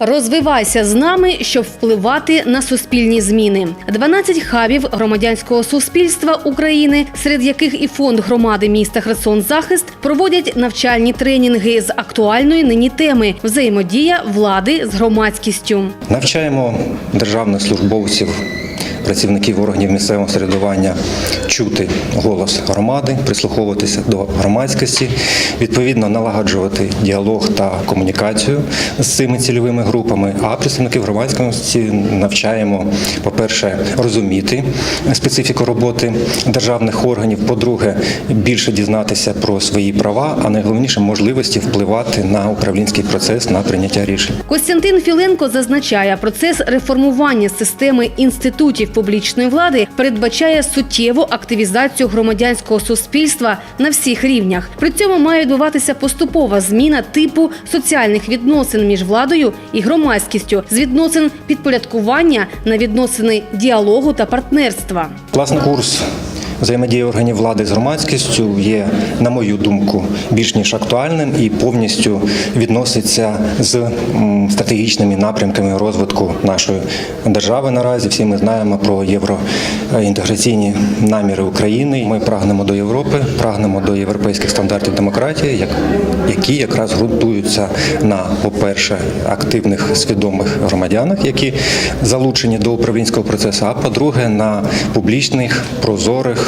Розвивайся з нами, щоб впливати на суспільні зміни. 12 хабів громадянського суспільства України, серед яких і фонд громади міста Херсон Захист, проводять навчальні тренінги з актуальної нині теми взаємодія влади з громадськістю. Навчаємо державних службовців, працівників органів місцевого самоврядування чути голос громади, прислуховуватися до громадськості, відповідно налагоджувати діалог та комунікацію з цими цільовими групами. А представників громадськості навчаємо, по-перше, розуміти специфіку роботи державних органів. По-друге, більше дізнатися про свої права, а найголовніше можливості впливати на управлінський процес на прийняття рішень. Костянтин Філенко зазначає, процес реформування системи інститутів публічної влади передбачає суттєву активізацію громадянського суспільства на всіх рівнях. При цьому має відбуватися поступова зміна типу соціальних відносин між владою і громадськістю з відносин підпорядкування на відносини діалогу та партнерства. Класний курс взаємодії органів влади з громадськістю є, на мою думку, більш ніж актуальним і повністю відноситься з стратегічними напрямками розвитку нашої держави. Наразі всі ми знаємо про євроінтеграційні наміри України. Ми прагнемо до Європи, прагнемо до європейських стандартів демократії, як- які якраз ґрунтуються на, по-перше, активних свідомих громадянах, які залучені до управлінського процесу, а по-друге, на публічних, прозорих,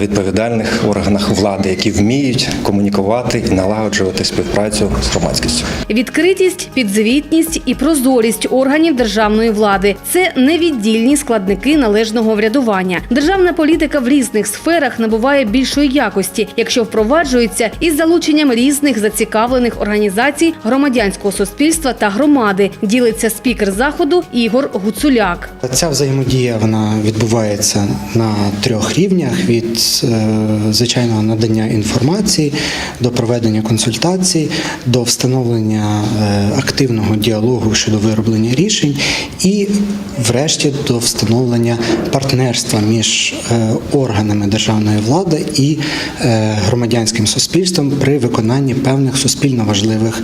відповідальних органах влади, які вміють комунікувати і налагоджувати співпрацю з громадськістю. Відкритість, підзвітність і прозорість органів державної влади це невіддільні складники належного врядування. Державна політика в різних сферах набуває більшої якості, якщо впроваджується із залученням різних зацікавлених організацій громадянського суспільства та громади. Ділиться спікер заходу Ігор Гуцуляк. Ця взаємодія вона відбувається на трьох рівнях: від е, звичайного надання інформації до проведення консультацій, до встановлення е, активного діалогу щодо вироблення рішень, і, врешті, до встановлення партнерства між е, органами державної влади і громадянським суспільством при виконанні певних суспільно важливих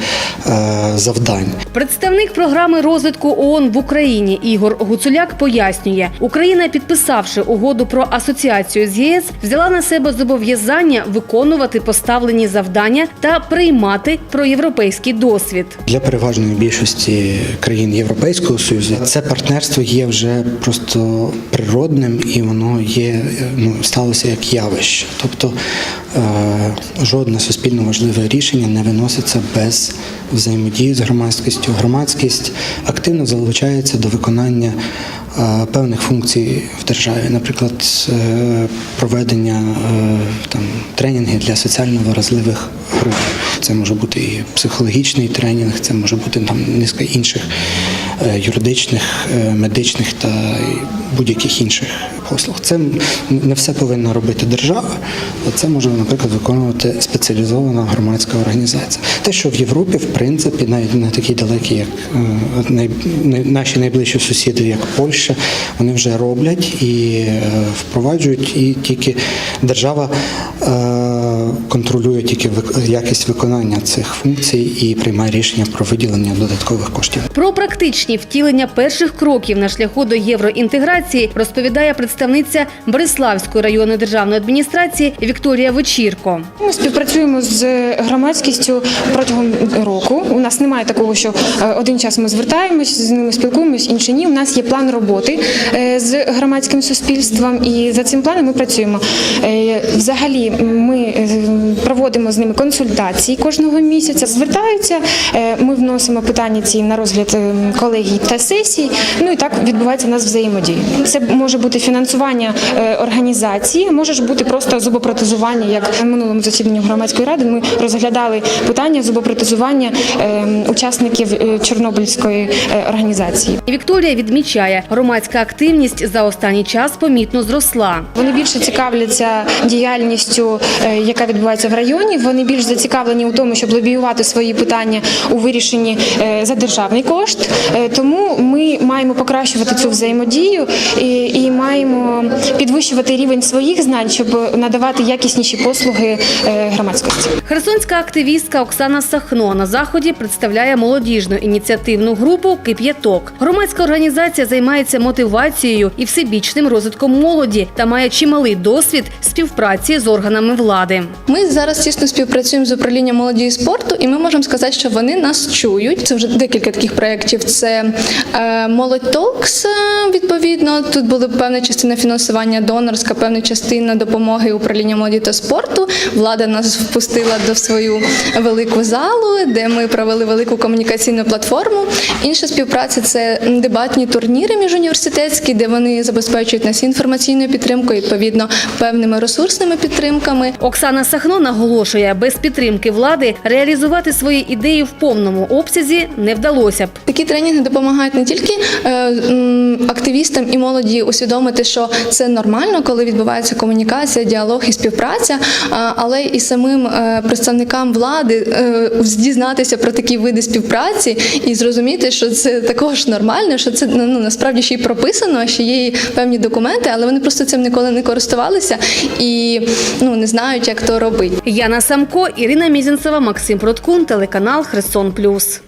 завдань. Представник програми розвитку ООН в Україні Ігор Гуцуляк пояснює, Україна, підписавши угоду про асоціацію з ЄС, взяла на себе зобов'язання виконувати поставлені завдання та приймати проєвропейський досвід. Для переважної більшості країн Європейського Союзу це партнерство є вже просто природним і воно є ну сталося як явище. Тобто жодне суспільно важливе рішення не виноситься без взаємодії з громадськістю. Громадськість активно залучається до виконання е, певних функцій в державі, наприклад, е, проведення е, там тренінгів для соціально вразливих груп. Це може бути і психологічний тренінг, це може бути там низка інших е, юридичних, е, медичних та будь-яких інших послуг. Це не все повинна робити держава, це може, наприклад, виконувати спеціалізована громадська організація. Те, що в Європі, в принципі, навіть не такі далекі, як е, най- наші найближчі сусіди, як Польща, вони вже роблять і е, впроваджують, і тільки держава е, контролює тільки якість виконання цих функцій і приймає рішення про виділення додаткових коштів. Про практичні втілення перших кроків на шляху до євроінтеграції розповідає представниця Бориславської районної державної адміністрації Вікторія Вечірко. Ми співпрацюємо з громадськістю протягом року. У нас немає такого, що е, один час ми звертаємось, з ними спілкуємось, інший ні. У нас є план роботи е, з громадським суспільством, і за цим планом ми працюємо. Е, Взагалі, ми проводимо з ними консультації кожного місяця. Звертаються, е, ми вносимо питання ці на розгляд е, колегій та сесій. Ну і так відбувається у нас взаємодія. Це може бути фінансування е, організації, може ж бути просто зубопротезування, як на минулому засіданні громадської ради. Ми розглядали питання зубопротезування е, учасників е, Чорнобильської організації. Вікторія відмічає, громадська активність за останній час помітно зросла. Вони більше цікавляться діяльністю, е, відбувається в районі. Вони більш зацікавлені у тому, щоб лобіювати свої питання у вирішенні е, за державний кошт. Е, Тому ми маємо покращувати цю взаємодію і, і маємо підвищувати рівень своїх знань, щоб надавати якісніші послуги е, громадськості. Херсонська активістка Оксана Сахно на заході представляє молодіжну ініціативну групу Кип'яток. Громадська організація займається мотивацією і всебічним розвитком молоді та має чималий досвід співпраці з органами влади. Ми зараз тісно співпрацюємо з управлінням молоді і спорту, і ми можемо сказати, що вони нас чують. Це вже декілька таких проєктів. Це е, молодь Толкс, е, відповідно. Тут була певна частина фінансування донорська, певна частина допомоги управління молоді та спорту. Влада нас впустила до свою велику залу, де ми провели велику комунікаційну платформу. Інша співпраця це дебатні турніри міжуніверситетські, де вони забезпечують нас інформаційною підтримкою, відповідно, певними ресурсними підтримками. Оксана Сахно наголошує, без підтримки влади реалізувати свої ідеї в повному обсязі не вдалося б. Такі тренінги допомагають не тільки е, активістам і молоді усвідомити, що це нормально, коли відбувається комунікація, діалог і співпраця, але і самим е, представникам влади е, дізнатися про такі види співпраці і зрозуміти, що це також нормально, що це ну насправді ще й прописано, що є певні документи, але вони просто цим ніколи не користувалися і ну не знають, як то робить. Яна Самко, Ірина Мізінцева, Максим Проткун, телеканал Херсон Плюс.